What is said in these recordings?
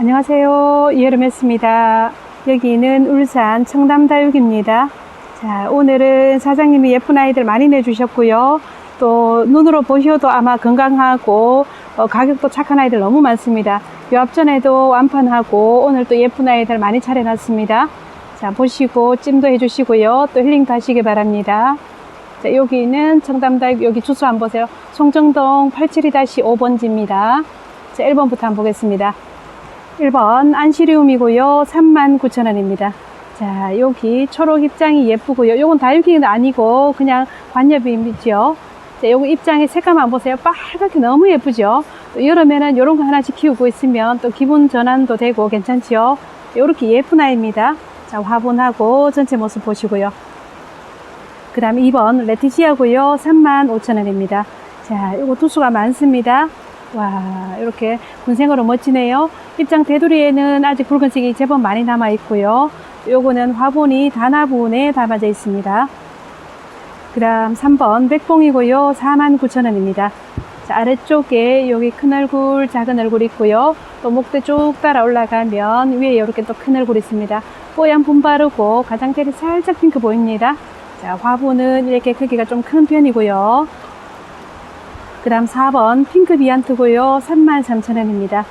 안녕하세요. 이여름했습니다. 여기는 울산 청담다육입니다. 자, 오늘은 사장님이 예쁜 아이들 많이 내주셨고요. 또 눈으로 보셔도 아마 건강하고 어, 가격도 착한 아이들 너무 많습니다. 요 앞전에도 완판하고 오늘 또 예쁜 아이들 많이 차려놨습니다. 자, 보시고 찜도 해주시고요. 또 힐링도 하시기 바랍니다. 자, 여기는 청담다육 여기 주소 한번 보세요. 송정동 872-5번지입니다. 자, 1번부터 한번 보겠습니다. 1번 안시리움이고요. 39,000원입니다. 자, 여기 초록 입장이 예쁘고요. 요건 다육이는 아니고 그냥 관엽이죠. 자, 요거 입장의 색감 한번 보세요. 빨갛게 너무 예쁘죠. 또 여름에는 요런 거 하나씩 키우고 있으면 또 기분 전환도 되고 괜찮죠. 요렇게 예쁜 아이입니다. 자, 화분하고 전체 모습 보시고요. 그 다음 2번 레티시아고요. 35,000원입니다. 자, 요거 두수가 많습니다. 와, 이렇게 군생으로 멋지네요. 입장 테두리에는 아직 붉은색이 제법 많이 남아 있고요. 요거는 화분이 단화분에 담아져 있습니다. 그 다음 3번 백봉이고요. 49,000원입니다. 자, 아래쪽에 여기 큰 얼굴, 작은 얼굴 있고요. 또 목대 쭉 따라 올라가면 위에 이렇게 또 큰 얼굴 있습니다. 뽀얀 분 바르고 가장자리 살짝 핑크 보입니다. 자, 화분은 이렇게 크기가 좀 큰 편이고요. 그 다음 4번 핑크 비안트고요. 33,000원입니다.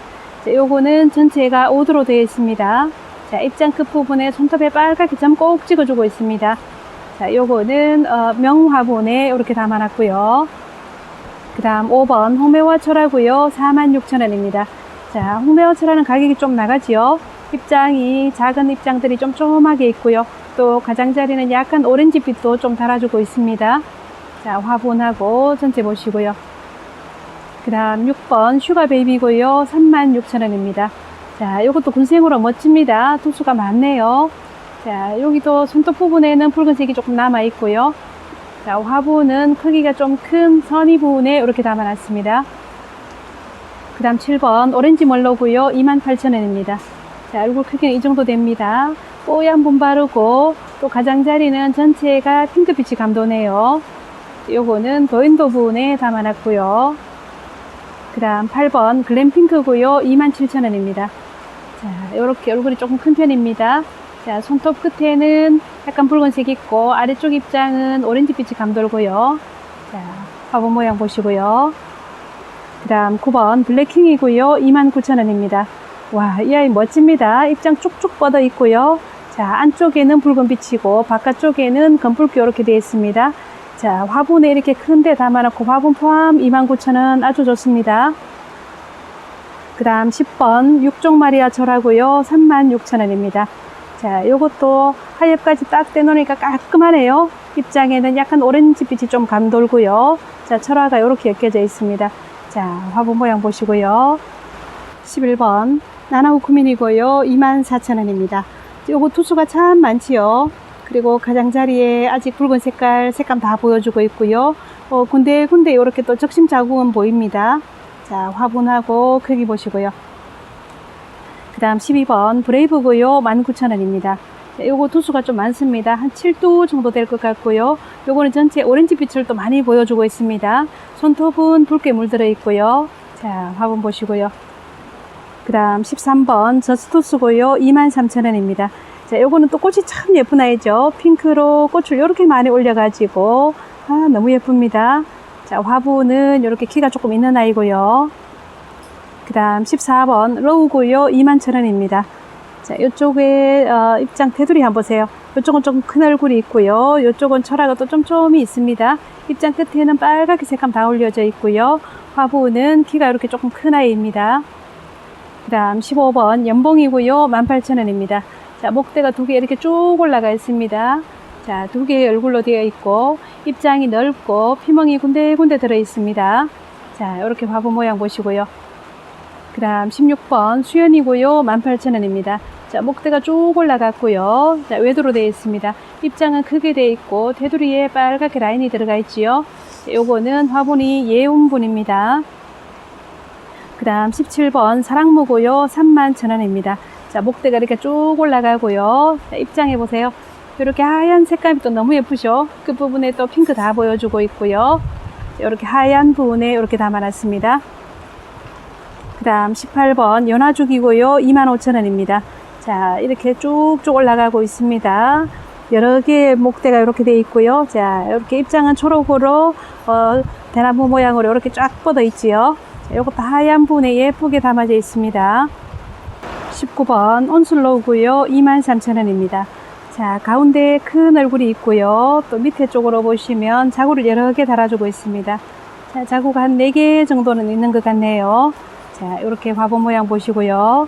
자, 요거는 전체가 오드로 되어 있습니다. 자, 입장 끝 부분에 손톱에 빨갛게 점 꼭 찍어주고 있습니다. 자, 요거는 어, 명화분에 이렇게 담아놨고요. 그 다음 5번 홍매화 철하고요. 46,000원입니다. 자, 홍매화 철하는 가격이 좀 나가지요. 입장이 작은 입장들이 좀 조그맣게 있고요. 또 가장자리는 약간 오렌지빛도 좀 달아주고 있습니다. 자, 화분하고 전체 보시고요. 그 다음 6번 슈가 베이비고요. 36,000원입니다. 자, 이것도 군생으로 멋집니다. 두수가 많네요. 자, 여기도 손톱 부분에는 붉은색이 조금 남아 있고요. 자, 화분은 크기가 좀 큰 선이 부분에 이렇게 담아놨습니다. 그 다음 7번 오렌지 멀로고요. 28,000원입니다. 자, 얼굴 크기는 이 정도 됩니다. 뽀얀 분 바르고 또 가장자리는 전체가 핑크빛이 감도네요. 요거는 도인도 부분에 담아놨고요. 그 다음 8번 글램핑크고요. 27,000원입니다. 자, 이렇게 얼굴이 조금 큰 편입니다. 자, 손톱 끝에는 약간 붉은색 있고 아래쪽 입장은 오렌지빛이 감돌고요. 자, 화분 모양 보시고요. 그 다음 9번 블랙킹이고요. 29,000원입니다. 와, 이 아이 멋집니다. 입장 쭉쭉 뻗어 있고요. 자, 안쪽에는 붉은 빛이고 바깥쪽에는 검붉게 이렇게 되어 있습니다. 자, 화분에 이렇게 큰데 담아놓고 화분 포함 29,000원 아주 좋습니다. 그 다음 10번 육종마리아 철하고요. 36,000원입니다. 자, 요것도 하엽까지 딱 떼놓으니까 깔끔하네요. 입장에는 약간 오렌지빛이 좀 감돌고요. 자, 철화가 이렇게 엮여져 있습니다. 자, 화분 모양 보시고요. 11번 나나우쿠민이고요. 24,000원입니다. 요거 투수가 참 많지요. 그리고 가장자리에 아직 붉은 색깔, 색감 다 보여주고 있고요. 어, 군데군데 이렇게 또 적심 자국은 보입니다. 자, 화분하고 크기 보시고요. 그 다음 12번 브레이브고요. 19,000원입니다. 요거 두수가 좀 많습니다. 한 7두 정도 될 것 같고요. 요거는 전체 오렌지 빛을 또 많이 보여주고 있습니다. 손톱은 붉게 물들어 있고요. 자, 화분 보시고요. 그 다음 13번 저스토스고요. 23,000원입니다. 자, 요거는 또 꽃이 참 예쁜 아이죠. 핑크로 꽃을 이렇게 많이 올려가지고, 아, 너무 예쁩니다. 자, 화분은 이렇게 키가 조금 있는 아이고요. 그 다음 14번 로우고요. 21,000원입니다. 자, 이쪽에 어, 입장 테두리 한번 보세요. 이쪽은 조금 큰 얼굴이 있고요. 이쪽은 철화가 또 좀좀이 있습니다. 입장 끝에는 빨갛게 색감 다 올려져 있고요. 화분은 키가 이렇게 조금 큰 아이입니다. 그 다음 15번 연봉이고요. 18,000원입니다. 자, 목대가 두 개 이렇게 쭉 올라가 있습니다. 자, 두 개의 얼굴로 되어 있고, 입장이 넓고, 피멍이 군데군데 들어 있습니다. 자, 이렇게 화분 모양 보시고요. 그 다음 16번 수연이고요. 18,000원입니다. 자, 목대가 쭉 올라갔고요. 자, 외도로 되어 있습니다. 입장은 크게 되어 있고, 테두리에 빨갛게 라인이 들어가 있지요. 요거는 화분이 예운분입니다. 그 다음 17번 사랑무고요. 31,000원입니다. 자, 목대가 이렇게 쭉 올라가고요. 자, 입장해 보세요. 이렇게 하얀 색감이 또 너무 예쁘죠? 끝부분에 또 핑크 다 보여주고 있고요. 이렇게 하얀 부분에 이렇게 담아놨습니다. 그 다음 18번 연화죽이고요. 25,000원입니다. 자, 이렇게 쭉쭉 올라가고 있습니다. 여러 개의 목대가 이렇게 되어 있고요. 자, 이렇게 입장은 초록으로, 어, 대나무 모양으로 이렇게 쫙 뻗어 있지요. 자, 요것도 하얀 분에 예쁘게 담아져 있습니다. 19번 온슬로우고요. 23,000원입니다. 자, 가운데 큰 얼굴이 있고요. 또 밑에 쪽으로 보시면 자구를 여러 개 달아주고 있습니다. 자, 자구가 한 4개 정도는 있는 것 같네요. 자, 이렇게 화분 모양 보시고요.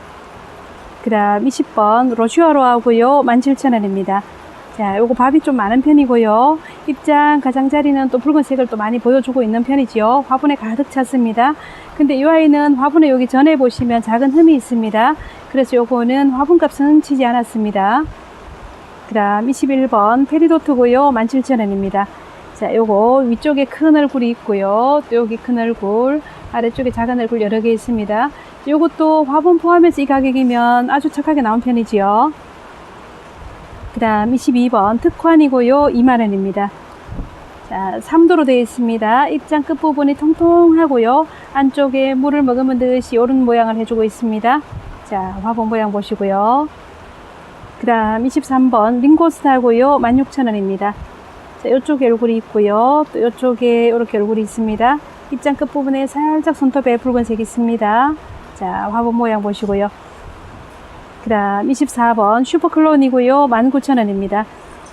그 다음 20번 로슈아로 하고요. 17,000원입니다. 자, 요거 밥이 좀 많은 편이고요. 입장 가장자리는 또 붉은색을 또 많이 보여주고 있는 편이지요. 화분에 가득 찼습니다. 근데 이 아이는 화분에 여기 전에 보시면 작은 흠이 있습니다. 그래서 요거는 화분값은 치지 않았습니다. 그 다음 21번 페리도트고요. 17,000원입니다. 자, 요거 위쪽에 큰 얼굴이 있고요. 또 여기 큰 얼굴, 아래쪽에 작은 얼굴 여러 개 있습니다. 요것도 화분 포함해서 이 가격이면 아주 착하게 나온 편이지요. 그 다음 22번 특환이고요. 2만원입니다. 자, 3도로 되어 있습니다. 입장 끝부분이 통통하고요. 안쪽에 물을 머금은 듯이 요런 모양을 해주고 있습니다. 자, 화분 모양 보시고요. 그 다음 23번 링고스타고요. 16,000원입니다. 자, 이쪽에 얼굴이 있고요. 또 이쪽에 이렇게 얼굴이 있습니다. 입장 끝부분에 살짝 손톱에 붉은색이 있습니다. 자, 화분 모양 보시고요. 그 다음 24번 슈퍼클론이고요. 19,000원입니다.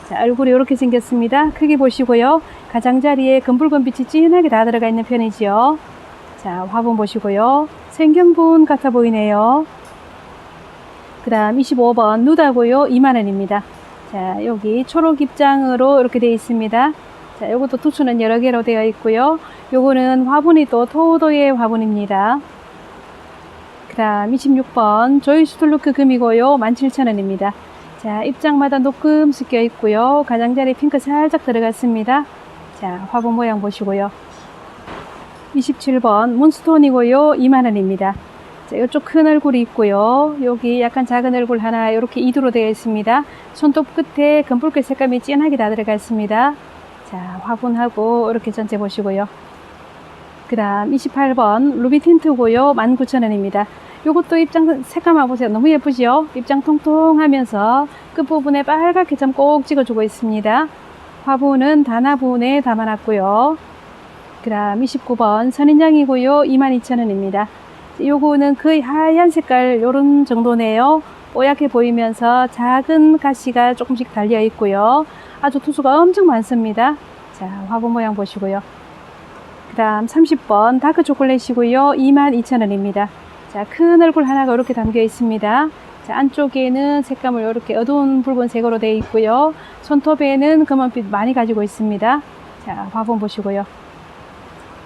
자, 얼굴이 이렇게 생겼습니다. 크게 보시고요. 가장자리에 금붉은 빛이 진하게 다 들어가 있는 편이지요. 자, 화분 보시고요. 생경분 같아 보이네요. 그 다음 25번 누다고요. 2만원입니다. 자, 여기 초록 입장으로 이렇게 되어 있습니다. 자, 요것도 투수는 여러 개로 되어 있고요. 요거는 화분이 또 토도의 화분입니다. 그 다음 26번 조이스툴루크 금이고요. 17,000원입니다. 자, 입장마다 녹금 섞여 있고요. 가장자리 핑크 살짝 들어갔습니다. 자, 화분 모양 보시고요. 27번 문스톤이고요. 2만원입니다. 자, 이쪽 큰 얼굴이 있고요. 여기 약간 작은 얼굴 하나 이렇게 이두로 되어 있습니다. 손톱 끝에 금붉게 색감이 진하게 다 들어가 있습니다. 자, 화분하고 이렇게 전체 보시고요. 그 다음 28번 루비 틴트고요. 19,000원입니다. 요것도 입장 색감 한번 보세요. 너무 예쁘죠? 입장 통통하면서 끝부분에 빨갛게 점 꼭 찍어주고 있습니다. 화분은 단화분에 담아놨고요. 그 다음 29번 선인장이고요. 22,000원입니다. 요거는 거의 하얀 색깔 요런 정도네요. 뽀얗게 보이면서 작은 가시가 조금씩 달려 있고요. 아주 투수가 엄청 많습니다. 자, 화분 모양 보시고요. 그 다음 30번 다크 초콜릿이고요. 22,000원입니다. 자, 큰 얼굴 하나가 이렇게 담겨 있습니다. 자, 안쪽에는 색감을 이렇게 어두운 붉은색으로 되어 있고요. 손톱에는 검은빛 많이 가지고 있습니다. 자, 화분 보시고요.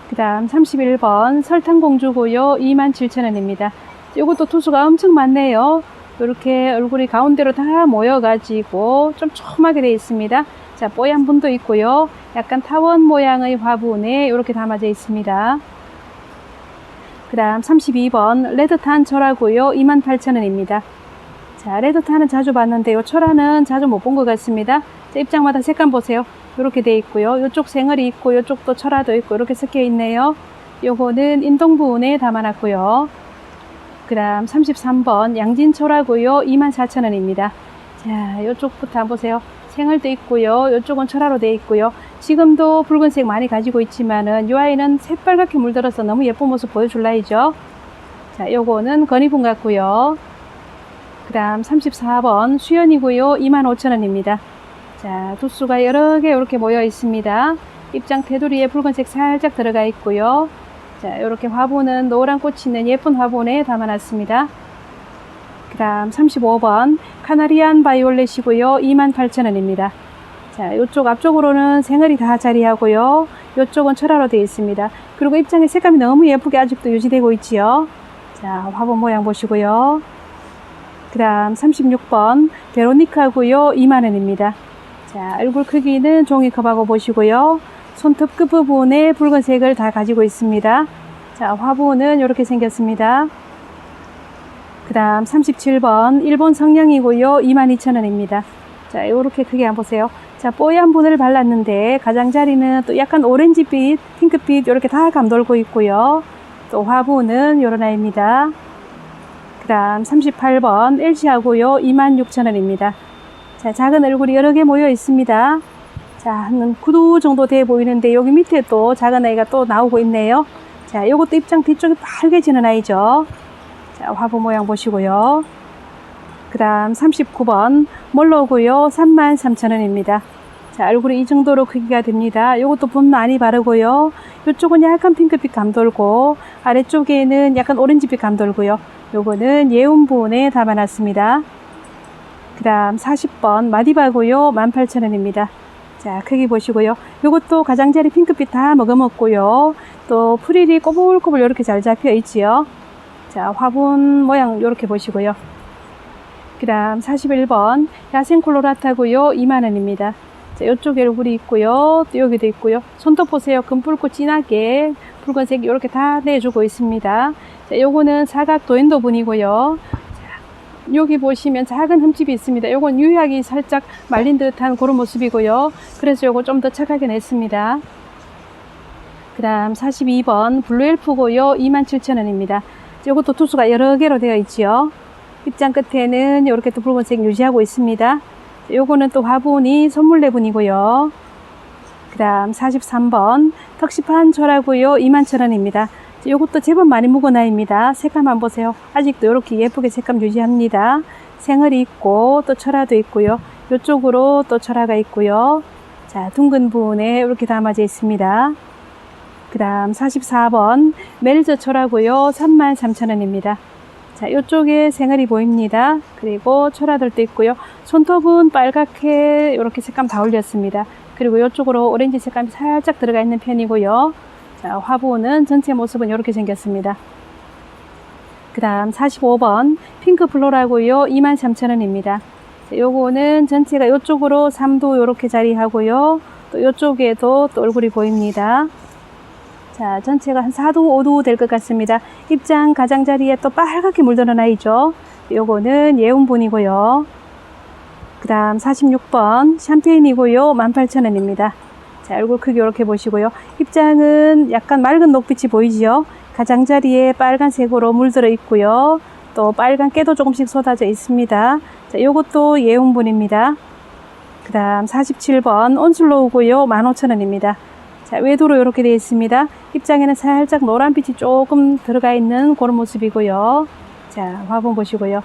그 다음 31번 설탕공주고요. 27,000원입니다. 이것도 투수가 엄청 많네요. 이렇게 얼굴이 가운데로 다 모여가지고 좀 촘하게 되어 있습니다. 자, 뽀얀 분도 있고요. 약간 타원 모양의 화분에 이렇게 담아져 있습니다. 그 다음 32번 레드탄 철하고요. 28,000원입니다. 자, 레드탄은 자주 봤는데요. 철화는 자주 못 본 것 같습니다. 자, 입장마다 색감 보세요. 이렇게 돼 있고요. 이쪽 생얼이 있고 이쪽도 철화도 있고 이렇게 섞여 있네요. 요거는 인동부분에 담아놨고요. 그 다음 33번 양진철하고요. 24,000원입니다. 자, 이쪽부터 한번 보세요. 생얼도 있고요. 이쪽은 철화로 되어 있고요. 지금도 붉은색 많이 가지고 있지만은 이 아이는 새빨갛게 물들어서 너무 예쁜 모습 보여줄 나이죠. 자, 요거는 건이분 같고요. 그 다음 34번 수연이고요. 25,000원입니다. 자, 두수가 여러 개 이렇게 모여 있습니다. 입장 테두리에 붉은색 살짝 들어가 있고요. 자, 이렇게 화분은 노란 꽃이 있는 예쁜 화분에 담아놨습니다. 그 다음 35번 카나리안 바이올렛이고요. 28,000원입니다. 자, 이쪽 앞쪽으로는 생얼이 다 자리하고요. 이쪽은 철화로 되어 있습니다. 그리고 입장의 색감이 너무 예쁘게 아직도 유지되고 있지요. 자, 화분 모양 보시고요. 그 다음 36번 베로니카고요. 2만원입니다. 자, 얼굴 크기는 종이컵하고 보시고요. 손톱 끝부분에 붉은색을 다 가지고 있습니다. 자, 화분은 이렇게 생겼습니다. 그 다음 37번 일본 성냥이고요. 22,000원입니다. 자, 이렇게 크게 한번 보세요. 자, 뽀얀 분을 발랐는데 가장자리는 또 약간 오렌지빛, 핑크빛 이렇게 다 감돌고 있고요. 또 화분은 요런 아이입니다. 그 다음 38번 LC하고요. 26,000원입니다. 자, 작은 얼굴이 여러 개 모여 있습니다. 자, 한 9도 정도 돼 보이는데 여기 밑에 또 작은 아이가 또 나오고 있네요. 자, 요것도 입장 뒤쪽이 빨개지는 아이죠. 자, 화분 모양 보시고요. 그 다음 39번 몰로고요. 33,000원입니다. 자, 얼굴이 이 정도로 크기가 됩니다. 요것도 분 많이 바르고요. 이쪽은 약간 핑크빛 감 돌고 아래쪽에는 약간 오렌지빛 감 돌고요. 요거는 예운분에 담아놨습니다. 그 다음 40번 마디바고요. 18,000원입니다. 자, 크기 보시고요. 요것도 가장자리 핑크빛 다 먹어먹고요. 또 프릴이 꼬불꼬불 이렇게 잘 잡혀 있지요. 자, 화분 모양 이렇게 보시고요. 그 다음 41번 야생 콜로라타고요. 2만원입니다. 자, 이쪽에 얼굴이 있고요. 또 여기도 있고요. 손톱 보세요. 금붉고 진하게 붉은색 이렇게 다 내주고 있습니다. 자, 요거는 사각 도인도 분이고요. 자, 여기 보시면 작은 흠집이 있습니다. 요건 유약이 살짝 말린 듯한 그런 모습이고요. 그래서 요거 좀 더 착하게 냈습니다. 그 다음 42번 블루엘프고요. 27,000원입니다. 요것도 투수가 여러 개로 되어 있지요. 입장 끝에는 이렇게 또 붉은색 유지하고 있습니다. 요거는 또 화분이 선물 내분이고요. 그 다음 43번 턱시판 철하고요. 21,000원입니다. 요것도 제법 많이 묵은 아이입니다. 색감 한번 보세요. 아직도 이렇게 예쁘게 색감 유지합니다. 생얼이 있고 또 철화도 있고요. 요쪽으로 또 철화가 있고요. 자, 둥근 부분에 이렇게 담아져 있습니다. 그 다음 44번 멜저 철하고요. 33,000원입니다. 자, 이쪽에 생얼이 보입니다. 그리고 철화들도 있고요. 손톱은 빨갛게 이렇게 색감 다 올렸습니다. 그리고 이쪽으로 오렌지 색감이 살짝 들어가 있는 편이고요. 자, 화분은 전체 모습은 이렇게 생겼습니다. 그 다음 45번 핑크 플로라고요. 23,000원입니다. 요거는 전체가 이쪽으로 3도 이렇게 자리하고요. 또 이쪽에도 또 얼굴이 보입니다. 자, 전체가 한 4도, 5도 될 것 같습니다. 입장 가장자리에 또 빨갛게 물드는 아이죠. 요거는 예운분이고요. 그 다음 46번 샴페인이고요. 18,000원입니다. 자, 얼굴 크기 이렇게 보시고요. 입장은 약간 맑은 녹빛이 보이지요. 가장자리에 빨간색으로 물들어 있고요. 또 빨간 깨도 조금씩 쏟아져 있습니다. 자, 요것도 예운분입니다. 그 다음 47번 온슬로우고요. 15,000원입니다. 자, 외도로 이렇게 되어 있습니다. 입장에는 살짝 노란 빛이 조금 들어가 있는 그런 모습이고요. 자, 화분 보시고요.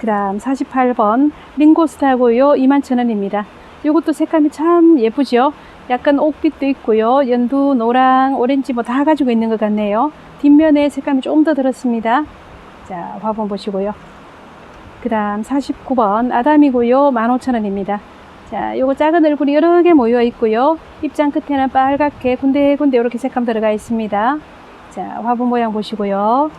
그 다음 48번 링고스타고요. 21,000원입니다. 이것도 색감이 참 예쁘죠? 약간 옥빛도 있고요. 연두, 노랑, 오렌지 뭐 다 가지고 있는 것 같네요. 뒷면에 색감이 좀더 들었습니다. 자, 화분 보시고요. 그 다음 49번 아담이고요. 15,000원입니다. 자, 요거 작은 얼굴이 여러 개 모여 있고요. 입장 끝에는 빨갛게 군데군데 이렇게 색감 들어가 있습니다. 자, 화분 모양 보시고요.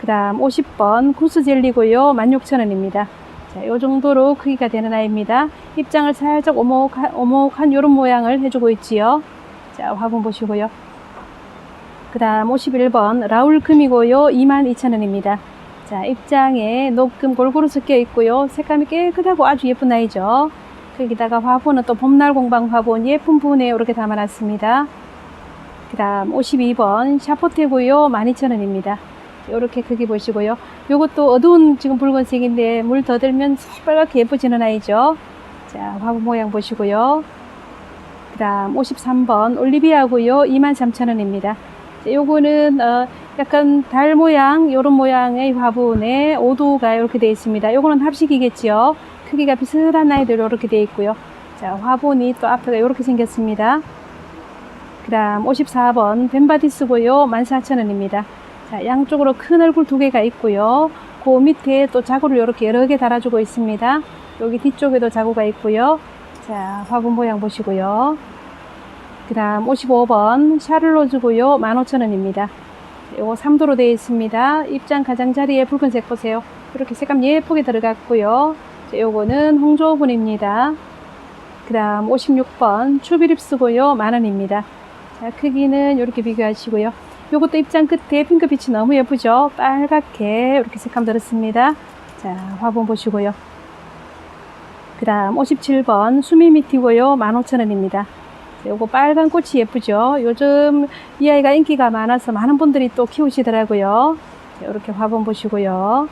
그 다음 50번 구스 젤리고요. 16,000원입니다. 자, 요 정도로 크기가 되는 아이입니다. 입장을 살짝 오목한, 오목한 요런 모양을 해주고 있지요. 자, 화분 보시고요. 그 다음 51번 라울금이고요. 22,000원입니다. 자, 입장에 녹금 골고루 섞여 있고요. 색감이 깨끗하고 아주 예쁜 아이죠. 거기다가 화분은 또 봄날 공방 화분 예쁜 분에 이렇게 담아놨습니다. 그 다음 52번 샤포테고요. 12,000원입니다. 이렇게 크기 보시고요. 요것도 어두운 지금 붉은색인데 물 더 들면 빨갛게 예뻐지는 아이죠. 자, 화분 모양 보시고요. 그 다음 53번 올리비아고요. 23,000원입니다. 요거는 어, 약간 달 모양 요런 모양의 화분에 5도가 이렇게 되어 있습니다. 요거는 합식이겠지요. 크기가 비슷한 아이들로 이렇게 되어 있고요. 자, 화분이 또 앞에가 이렇게 생겼습니다. 그 다음 54번 벤바디스고요. 14,000원입니다. 자, 양쪽으로 큰 얼굴 두 개가 있고요. 그 밑에 또 자구를 이렇게 여러 개 달아주고 있습니다. 여기 뒤쪽에도 자구가 있고요. 자, 화분 모양 보시고요. 그 다음 55번 샤를로즈고요. 15,000원입니다. 요거 3도로 되어 있습니다. 입장 가장자리에 붉은색 보세요. 이렇게 색감 예쁘게 들어갔고요. 자, 요거는 홍조분입니다. 그 다음 56번 추비립스고요. 만원입니다. 자, 크기는 이렇게 비교하시고요. 요것도 입장 끝에 핑크빛이 너무 예쁘죠? 빨갛게 이렇게 색감 들었습니다. 자, 화분 보시고요. 그 다음 57번 수미미티고요. 15,000원입니다. 요거 빨간 꽃이 예쁘죠? 요즘 이 아이가 인기가 많아서 많은 분들이 또 키우시더라고요. 이렇게 화분 보시고요.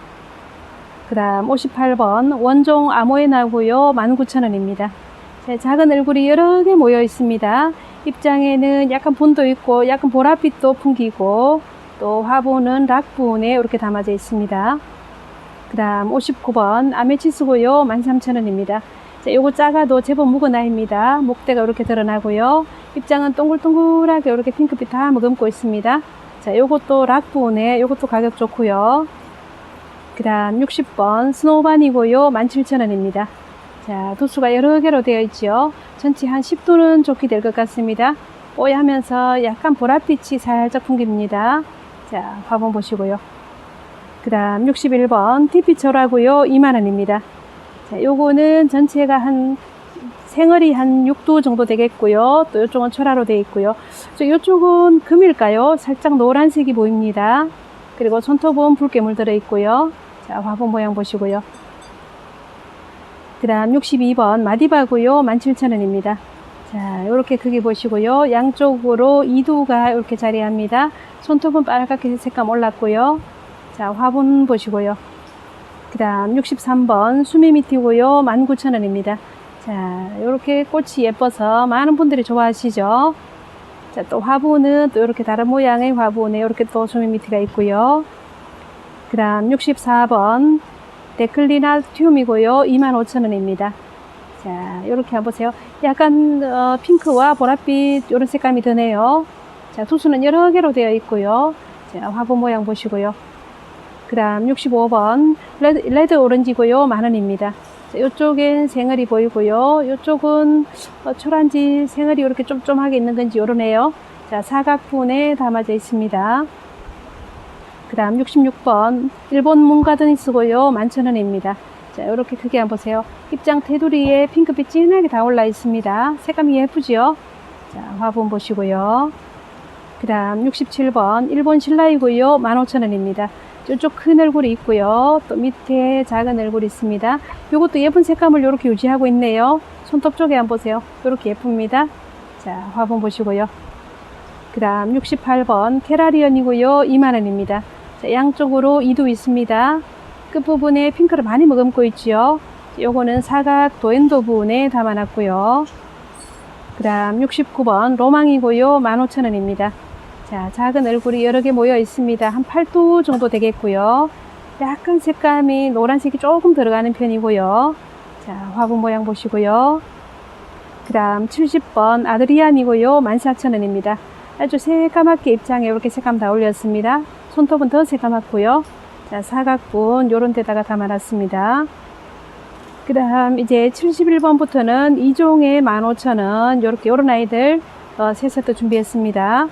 그 다음 58번 원종 아모에 나오고요. 19,000원입니다. 작은 얼굴이 여러 개 모여 있습니다. 입장에는 약간 분도 있고 약간 보랏빛도 풍기고 또 화분은 락분에 이렇게 담아져 있습니다. 그 다음 59번 아메치스고요. 13,000원입니다. 자, 요거 작아도 제법 묵은 아이입니다. 목대가 이렇게 드러나고요. 입장은 동글동글하게 이렇게 핑크빛 다 머금고 있습니다. 자, 요것도 락분에 요것도 가격 좋고요. 그 다음 60번 스노우반이고요. 17,000원입니다. 자, 도수가 여러 개로 되어 있죠. 전체 한 10도는 좋게 될 것 같습니다. 뽀얗면서 약간 보랏빛이 살짝 풍깁니다. 자, 화분 보시고요. 그 다음 61번 TP초라고요. 2만원입니다. 자, 요거는 전체가 한 생얼이 한 6도 정도 되겠고요. 또 이쪽은 철화로 되어 있고요. 저 이쪽은 금일까요? 살짝 노란색이 보입니다. 그리고 손톱은 붉게 물들어 있고요. 자, 화분 모양 보시고요. 그 다음 62번 마디바고요. 17,000원입니다. 자, 이렇게 크게 보시고요. 양쪽으로 2두가 이렇게 자리합니다. 손톱은 빨갛게 색감 올랐고요. 자, 화분 보시고요. 그 다음 63번 수미미티고요. 19,000원입니다. 자, 이렇게 꽃이 예뻐서 많은 분들이 좋아하시죠. 자, 또 화분은 또 이렇게 다른 모양의 화분에 이렇게 또 수미미티가 있고요. 그 다음 64번 데클리나티움이고요. 25,000원입니다. 자, 이렇게 한번 보세요. 약간 어, 핑크와 보랏빛 이런 색감이 드네요. 자, 두수는 여러 개로 되어 있고요. 자, 화분 모양 보시고요. 그 다음 65번 레드, 레드 오렌지고요. 만원입니다. 자, 이쪽엔 생얼이 보이고요. 이쪽은 어, 초란지 생얼이 이렇게 쫌쫌하게 있는 건지 요러네요. 자, 사각분에 담아져 있습니다. 그 다음 66번 일본 문가드니스고요. 11,000원입니다. 자, 이렇게 크게 한번 보세요. 입장 테두리에 핑크빛 진하게 다 올라 있습니다. 색감이 예쁘지요? 자, 화분 보시고요. 그 다음 67번 일본 신라이고요. 15,000원입니다. 이쪽 큰 얼굴이 있고요. 또 밑에 작은 얼굴이 있습니다. 이것도 예쁜 색감을 이렇게 유지하고 있네요. 손톱 쪽에 한번 보세요. 이렇게 예쁩니다. 자, 화분 보시고요. 그 다음 68번 캐라리언이고요. 2만원입니다. 자, 양쪽으로 2도 있습니다. 끝부분에 핑크를 많이 머금고 있지요. 요거는 사각 도엔도 부분에 담아놨고요. 그 다음 69번 로망이고요. 15,000원입니다. 자, 작은 얼굴이 여러 개 모여 있습니다. 한 8도 정도 되겠고요. 약간 색감이 노란색이 조금 들어가는 편이고요. 자, 화분 모양 보시고요. 그 다음 70번 아드리안이고요. 14,000원입니다. 아주 새까맣게 입장에 이렇게 색감 다 올렸습니다. 손톱은 더 새까맣고요. 자, 사각분 요런 데다가 담아놨습니다. 그 다음 이제 71번부터는 2종에 15,000원 요렇게 요런 아이들 어, 세 세트 준비했습니다.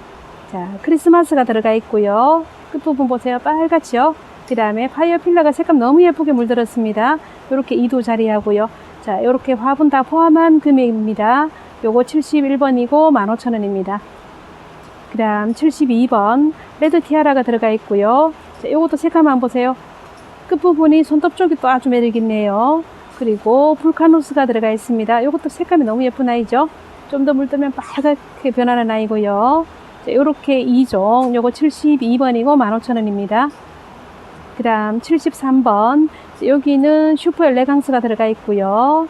자, 크리스마스가 들어가 있고요. 끝부분 보세요. 빨갛죠? 그 다음에 파이어 필러가 색감 너무 예쁘게 물들었습니다. 요렇게 2도 자리하고요. 자, 요렇게 화분 다 포함한 금액입니다. 요거 71번이고 15,000원입니다. 그 다음 72번 레드 티아라가 들어가 있고요. 자, 요것도 색감 한번 보세요. 끝부분이 손톱 쪽이 또 아주 매력 있네요. 그리고 불카노스가 들어가 있습니다. 요것도 색감이 너무 예쁜 아이죠. 좀 더 물들면 빨갛게 변하는 아이고요. 자, 요렇게 2종, 요거 72번이고 15,000원입니다. 그 다음 73번, 여기는 슈퍼 엘레강스가 들어가 있고요.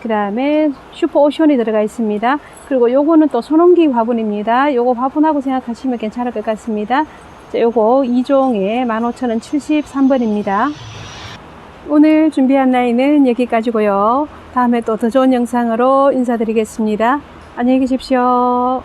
그 다음에 슈퍼 오션이 들어가 있습니다. 그리고 요거는 또 손옮기 화분입니다. 요거 화분하고 생각하시면 괜찮을 것 같습니다. 자, 요거 2종에 15,000원 73번입니다. 오늘 준비한 나이는 여기까지고요. 다음에 또 더 좋은 영상으로 인사드리겠습니다. 안녕히 계십시오.